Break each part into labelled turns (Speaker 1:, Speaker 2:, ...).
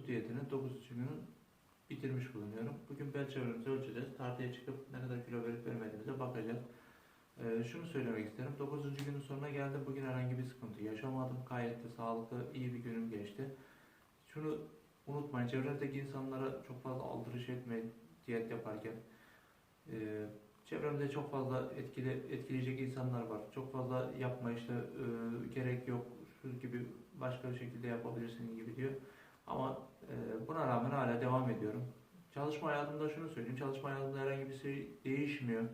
Speaker 1: su diyetini 9 günün bitirmiş bulunuyorum. Bugün bel çevremizi ölçeceğiz. Tartıya çıkıp ne kadar kilo verip vermediğimize bakacağız. Ee, şunu söylemek isterim. 9. günün sonuna geldim. Bugün herhangi bir sıkıntı yaşamadım. Gayet de sağlıklı, iyi bir günüm geçti. Şunu unutmayın. Çevrenizdeki insanlara çok fazla aldırış etmeyin diyet yaparken. Ee, çevremde çok fazla etkili, etkileyecek insanlar var. Çok fazla yapma işte e, gerek yok şu gibi başka bir şekilde yapabilirsin gibi diyor. Ama e, buna rağmen hala devam ediyorum. Çalışma hayatımda şunu söyleyeyim. Çalışma hayatımda herhangi bir şey değişmiyor.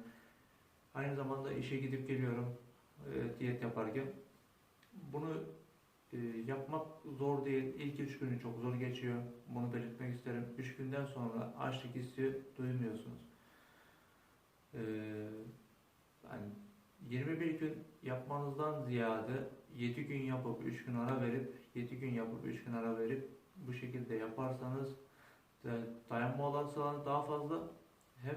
Speaker 1: Aynı zamanda işe gidip geliyorum e, diyet yaparken. Bunu e, yapmak zor değil. İlk üç günü çok zor geçiyor. Bunu belirtmek isterim. Üç günden sonra açlık hissi duymuyorsunuz. E, yani 21 gün yapmanızdan ziyade 7 gün yapıp 3 gün ara verip 7 gün yapıp 3 gün ara verip bu şekilde yaparsanız da- dayanma olasılığınız daha fazla hem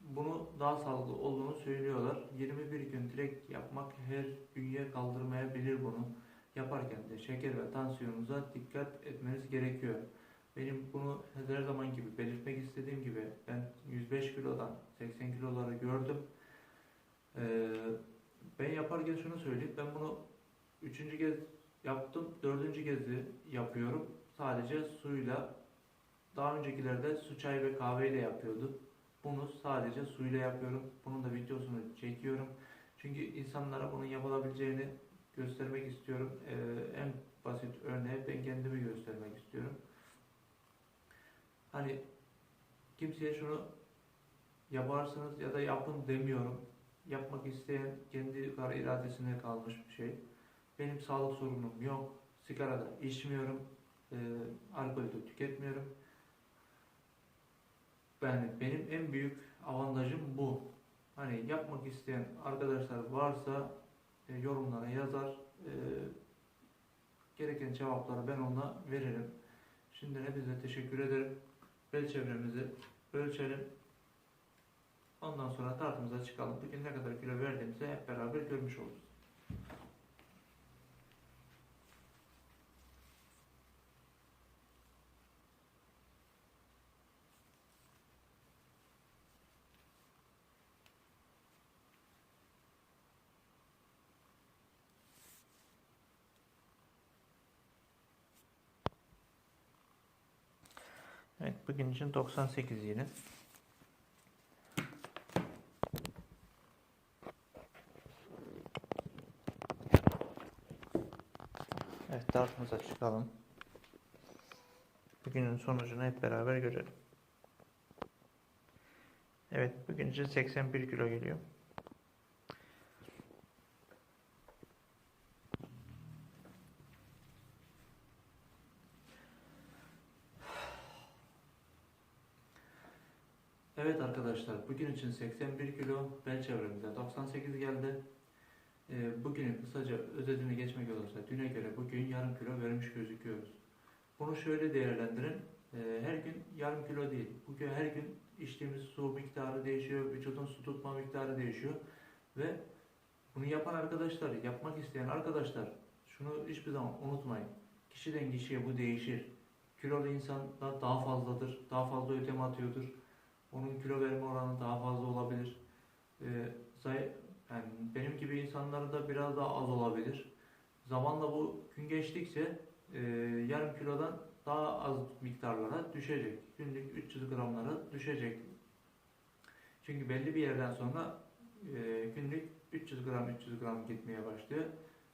Speaker 1: bunu daha sağlıklı olduğunu söylüyorlar. 21 gün direkt yapmak her bünye kaldırmayabilir bunu. Yaparken de şeker ve tansiyonunuza dikkat etmeniz gerekiyor. Benim bunu her zaman gibi belirtmek istediğim gibi ben 105 kilodan 80 kiloları gördüm. Ee, ben yaparken şunu söyleyeyim. Ben bunu üçüncü kez yaptım. Dördüncü kezi yapıyorum. Sadece suyla daha öncekilerde su, çay ve kahveyle yapıyordum. Bunu sadece suyla yapıyorum. Bunun da videosunu çekiyorum. Çünkü insanlara bunun yapılabileceğini göstermek istiyorum. Ee, en basit örneği ben kendimi göstermek istiyorum. Hani kimseye şunu yaparsınız ya da yapın demiyorum. Yapmak isteyen kendi karar iradesine kalmış bir şey. Benim sağlık sorunum yok. Sigara da içmiyorum. E, alkol de tüketmiyorum. Yani benim en büyük avantajım bu. Hani yapmak isteyen arkadaşlar varsa e, yorumlara yazar. E, gereken cevapları ben ona veririm. Şimdi hepinize teşekkür ederim. Bel çevremizi ölçelim. Ondan sonra tartımıza çıkalım. Bugün ne kadar kilo verdiğimizi hep beraber görmüş oluruz. Evet bugün için 98 yine. Evet tartımıza çıkalım. Bugünün sonucunu hep beraber görelim. Evet bugün için 81 kilo geliyor. Evet arkadaşlar bugün için 81 kilo bel çevremizde 98 geldi. Ee, bugünün kısaca özetini geçmek olursa düne göre bugün yarım kilo vermiş gözüküyoruz. Bunu şöyle değerlendirin. Ee, her gün yarım kilo değil. Bugün her gün içtiğimiz su miktarı değişiyor, vücudun su tutma miktarı değişiyor ve bunu yapan arkadaşlar, yapmak isteyen arkadaşlar şunu hiçbir zaman unutmayın. Kişiden kişiye bu değişir. Kilolu insan da daha fazladır, daha fazla ödem atıyordur. Onun kilo verme oranı daha fazla olabilir. Ee, zay- yani benim gibi insanların da biraz daha az olabilir. Zamanla bu gün geçtikçe e, yarım kilodan daha az miktarlara düşecek. Günlük 300 gramlara düşecek. Çünkü belli bir yerden sonra e, günlük 300 gram 300 gram gitmeye başlıyor.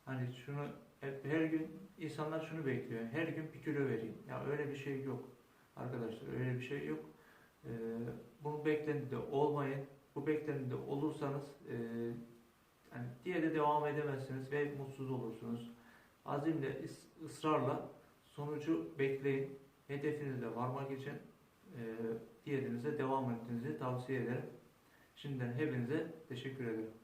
Speaker 1: Hani şunu hep her gün insanlar şunu bekliyor. Her gün bir kilo vereyim. Ya öyle bir şey yok. Arkadaşlar öyle bir şey yok. Ee, bunu beklentide olmayın. Bu beklentide olursanız e, yani diye de devam edemezsiniz ve mutsuz olursunuz. Azimle, ısrarla sonucu bekleyin. Hedefinize varmak için e, diyetinize devam etmenizi tavsiye ederim. Şimdiden hepinize teşekkür ederim.